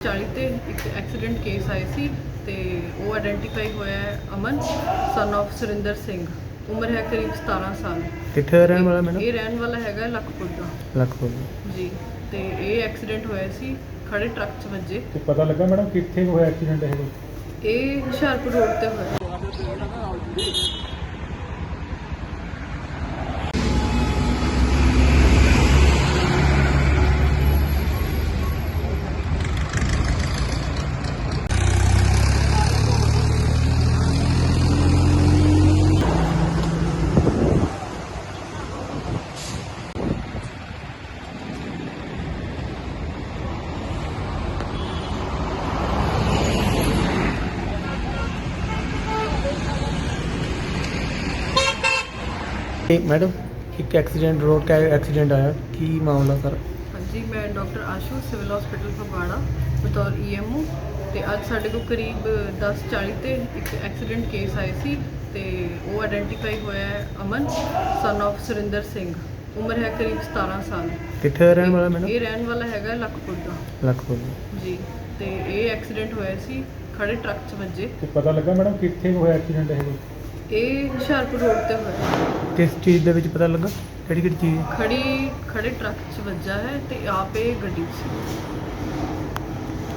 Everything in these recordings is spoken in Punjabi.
40 ਤੇ ਇੱਕ ਐਕਸੀਡੈਂਟ ਕੇਸ ਆਏ ਸੀ ਤੇ ਉਹ ਆਇਡੈਂਟੀਫਾਈ ਹੋਇਆ ਹੈ ਅਮਨ ਸਨ of ਸੁਰਿੰਦਰ ਸਿੰਘ। ਉਮਰ ਹੈ ਕਰੀਬ 17 ਸਾਲ। ਕਿੱਥੇ ਦਾ ਰਹਿਣ ਵਾਲਾ ਮੈਡਮ? ਇਹ ਰਹਿਣ ਵਾਲਾ ਹੈਗਾ ਲਖਪੁਰ ਦਾ। ਲਖਪੁਰ ਜੀ ਤੇ ਇਹ ਐਕਸੀਡੈਂਟ ਹੋਇਆ ਸੀ ਖੜੇ ਟਰੱਕ 'ਚ ਵੱਜੇ। ਤੇ ਪਤਾ ਲੱਗਾ ਮੈਡਮ ਕਿੱਥੇ ਹੋਇਆ ਐਕਸੀਡੈਂਟ ਇਹ? ਇਹ ਹੁਸ਼ਿਆਰਪੁਰ ਰੋਡ ਤੇ ਹੋਇਆ। ਮੈਡਮ ਇੱਕ ਐਕਸੀਡੈਂਟ ਰੋਡ ਕਾ ਐਕਸੀਡੈਂਟ ਆਇਆ ਕੀ ਮਾਮਲਾ ਸਰ? ਹਾਂਜੀ ਮੈਂ doctor Ashu civil hospital Phagwara ਬਤੌਰ ਈਐਮਓ ਤੇ ਅੱਜ ਸਾਡੇ ਕੋਲ ਕਰੀਬ 10:40 ਤੇ ਇੱਕ ਐਕਸੀਡੈਂਟ ਕੇਸ ਆਏ ਸੀ ਤੇ ਉਹ ਆਇਡੈਂਟੀਫਾਈ ਹੋਇਆ ਹੈ ਅਮਨ ਸਨ of ਸੁਰਿੰਦਰ ਸਿੰਘ। ਉਮਰ ਹੈ ਕਰੀਬ 17 ਸਾਲ। ਕਿੱਥੇ ਦਾ ਰਹਿਣ ਵਾਲਾ ਮੈਡਮ? ਇਹ ਰਹਿਣ ਵਾਲਾ ਹੈਗਾ ਲਖਪੁਰ ਦਾ। ਲਖਪੁਰ ਜੀ ਤੇ ਇਹ ਐਕਸੀਡੈਂਟ ਹੋਇਆ ਸੀ ਖੜੇ ਟਰੱਕ 'ਚ ਵੱਜੇ। ਤੇ ਪਤਾ ਲੱਗਾ ਮੈਡਮ ਕਿੱਥੇ ਹੋਇਆ ਐਕਸੀਡੈਂਟ ਇਹ? ਇਹ ਹੁਸ਼ਿਆਰਪੁਰ ਰੋਡ ਤੇ ਹੋਇਆ। ਕਿਸ ਚੀਜ਼ ਦੇ ਵਿੱਚ ਪਤਾ ਲੱਗਾ? ਕਿਹੜੀ ਕਿਹੜੀ ਚੀਜ਼? ਖੜੀ ਖੜੇ ਟਰੱਕ 'ਚ ਵੱਜਾ ਹੈ ਤੇ ਆਪ ਇਹ ਗੱਡੀ 'ਚ ਸੀ।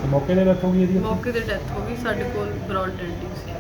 ਮੌਕੇ ਤੇ ਡੈਥ ਹੋ ਗਈ ਇਹਦੀ? ਮੌਕੇ ਤੇ ਡੈਥ ਹੋ ਗਈ ਸਾਡੇ ਕੋਲ ਬ੍ਰੌਡ ਡੈਂਟਿੰਗ ਸੀ।